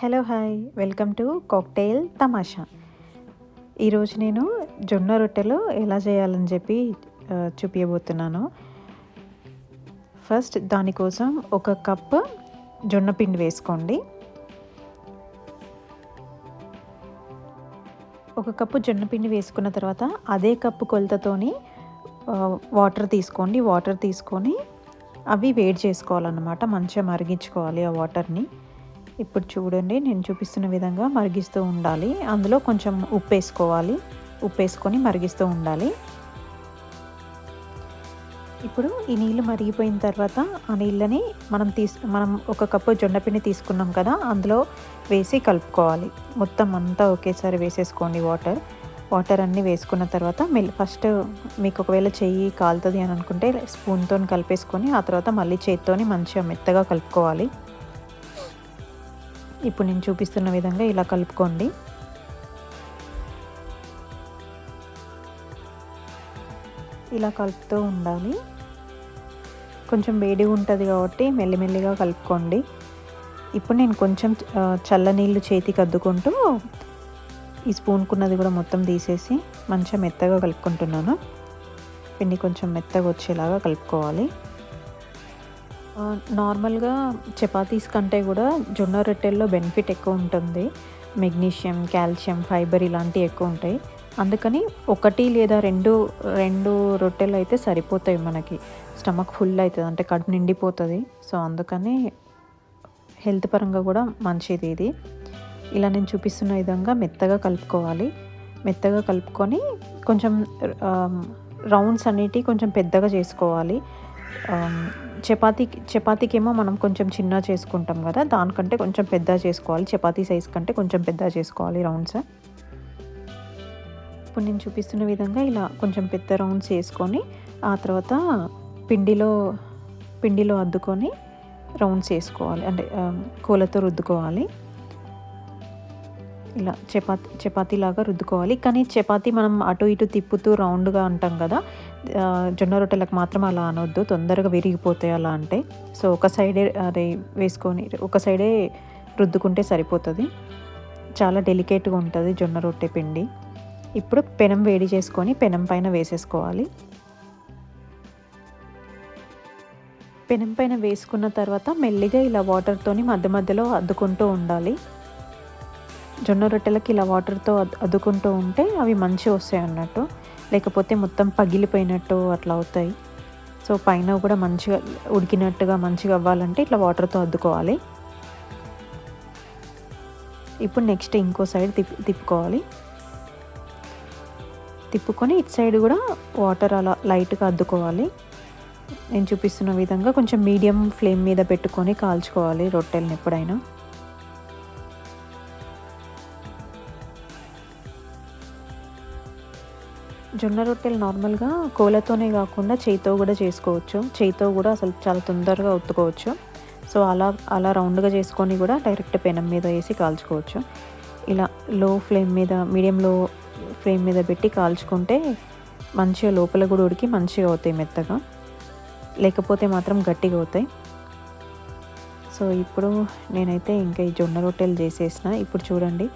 Hello hi. Welcome to cocktail Tamasha. ఈరోజు నేను జొన్న రొట్టెలు ఎలా చేయాలని చెప్పి చూపించబోతున్నాను ఫస్ట్ దానికోసం ఒక కప్ జొన్న పిండి వేసుకోండి. ఒక కప్పు జొన్న పిండి వేసుకున్న తర్వాత అదే కప్పు కొలతతోని వాటర్ తీసుకోండి. వాటర్ తీసుకొని అవి వేడి చేసుకోవాలన్నమాట. మంచిగా మరిగించుకోవాలి ఆ వాటర్ని. ఇప్పుడు చూడండి నేను చూపిస్తున్న విధంగా మరిగిస్తూ ఉండాలి. అందులో కొంచెం ఉప్పు వేసుకోవాలి. ఉప్పు వేసుకొని మరిగిస్తూ ఉండాలి. ఇప్పుడు ఈ నీళ్ళు మరిగిపోయిన తర్వాత ఆ నీళ్ళని మనం తీసు మనం ఒక కప్పు జొండపిండి తీసుకున్నాం కదా అందులో వేసి కలుపుకోవాలి. మొత్తం అంతా ఒకేసారి వేసేసుకోండి వాటర్. వాటర్ అన్నీ వేసుకున్న తర్వాత మెల్ ఫస్ట్ మీకు ఒకవేళ చెయ్యి కాలుతుంది అని అనుకుంటే స్పూన్తో కలిపేసుకొని ఆ తర్వాత మళ్ళీ చేత్తోని మంచిగా మెత్తగా కలుపుకోవాలి. ఇప్పుడు నేను చూపిస్తున్న విధంగా ఇలా కలుపుకోండి. ఇలా కలుపుతూ ఉండాలి. కొంచెం వేడిగా ఉంటుంది కాబట్టి మెల్లిమెల్లిగా కలుపుకోండి. ఇప్పుడు నేను కొంచెం చల్ల నీళ్ళు చేతికి అద్దుకుంటూ ఈ స్పూన్కున్నది కూడా మొత్తం తీసేసి మంచిగా మెత్తగా కలుపుకుంటున్నాను. పిండి కొంచెం మెత్తగా వచ్చేలాగా కలుపుకోవాలి. నార్మల్గా చపాతీస్ కంటే కూడా జొన్న రొట్టెల్లో బెనిఫిట్ ఎక్కువ ఉంటుంది. మెగ్నీషియం కాల్షియం ఫైబర్ ఇలాంటివి ఎక్కువ ఉంటాయి. అందుకని ఒకటి లేదా రెండు రెండు రొట్టెలు అయితే సరిపోతాయి మనకి. స్టమక్ ఫుల్ అవుతుంది అంటే కడుపు నిండిపోతుంది. సో అందుకని హెల్త్ పరంగా కూడా మంచిది ఇది. ఇలా నేను చూపిస్తున్న విధంగా మెత్తగా కలుపుకోవాలి. మెత్తగా కలుపుకొని కొంచెం రౌండ్స్ అనేటివి కొంచెం పెద్దగా చేసుకోవాలి. చపాతీ చపాతీకేమో మనం కొంచెం చిన్న చేసుకుంటాం కదా దానికంటే కొంచెం పెద్ద చేసుకోవాలి. చపాతీ సైజ్ కంటే కొంచెం పెద్ద చేసుకోవాలి రౌండ్స్. ఇప్పుడు నేను చూపిస్తున్న విధంగా ఇలా కొంచెం పెద్ద రౌండ్స్ వేసుకొని ఆ తర్వాత పిండిలో పిండిలో అద్దుకొని రౌండ్స్ వేసుకోవాలి అంటే కూలతో రుద్దుకోవాలి. ఇలా చపాతి చపాతీ లాగా రుద్దుకోవాలి. కానీ చపాతీ మనం అటు ఇటు తిప్పుతూ రౌండ్గా అంటాం కదా జొన్న రొట్టెలకు మాత్రం అలా అనొద్దు. తొందరగా విరిగిపోతాయి అలా అంటే. సో ఒక సైడే అదే వేసుకొని ఒక సైడే రుద్దుకుంటే సరిపోతుంది. చాలా డెలికేట్గా ఉంటుంది జొన్న రొట్టె పిండి. ఇప్పుడు పెనం వేడి చేసుకొని పెనం పైన వేసేసుకోవాలి. పెనం పైన వేసుకున్న తర్వాత మెల్లిగా ఇలా వాటర్తోని మధ్య మధ్యలో అద్దుకుంటూ ఉండాలి. జొన్న రొట్టెలకి ఇలా వాటర్తో అద్దుకుంటూ ఉంటే అవి మంచిగా వస్తాయి అన్నట్టు. లేకపోతే మొత్తం పగిలిపోయినట్టు అట్లా అవుతాయి. సో పైన కూడా మంచిగా ఉడికినట్టుగా మంచిగా అవ్వాలంటే ఇట్లా వాటర్తో అద్దుకోవాలి. ఇప్పుడు నెక్స్ట్ ఇంకో సైడ్ తిప్పి తిప్పుకోవాలి. తిప్పుకొని ఇటు సైడ్ కూడా వాటర్ అలా లైట్గా అద్దుకోవాలి. నేను చూపిస్తున్న విధంగా కొంచెం మీడియం ఫ్లేమ్ మీద పెట్టుకొని కాల్చుకోవాలి రొట్టెలను ఎప్పుడైనా. జొన్న రొట్టెలు నార్మల్గా కోలతోనే కాకుండా చేయితో కూడా చేసుకోవచ్చు. చేయితో కూడా అసలు చాలా తొందరగా ఉత్తుకోవచ్చు. సో అలా అలా రౌండ్గా చేసుకొని కూడా డైరెక్ట్ పెనం మీద వేసి కాల్చుకోవచ్చు. ఇలా లో ఫ్లేమ్ మీద మీడియంలో ఫ్లేమ్ మీద పెట్టి కాల్చుకుంటే మంచిగా లోపల కూడా ఉడికి మంచిగా అవుతాయి మెత్తగా. లేకపోతే మాత్రం గట్టిగా అవుతాయి. సో ఇప్పుడు నేనైతే ఇంకా ఈ జొన్న రొట్టెలు చేసేసిన. ఇప్పుడు చూడండి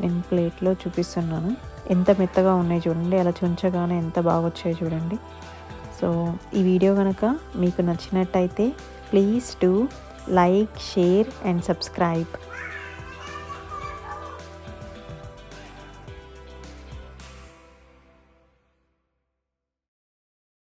నేను ప్లేట్లో చూపిస్తున్నాను. ఎంత మెత్తగా ఉన్నాయి చూడండి అలా చుంచగానే ఎంత బాగా వచ్చాయి చూడండి. సో ఈ వీడియో కనుక మీకు నచ్చినట్టయితే please to like share and subscribe.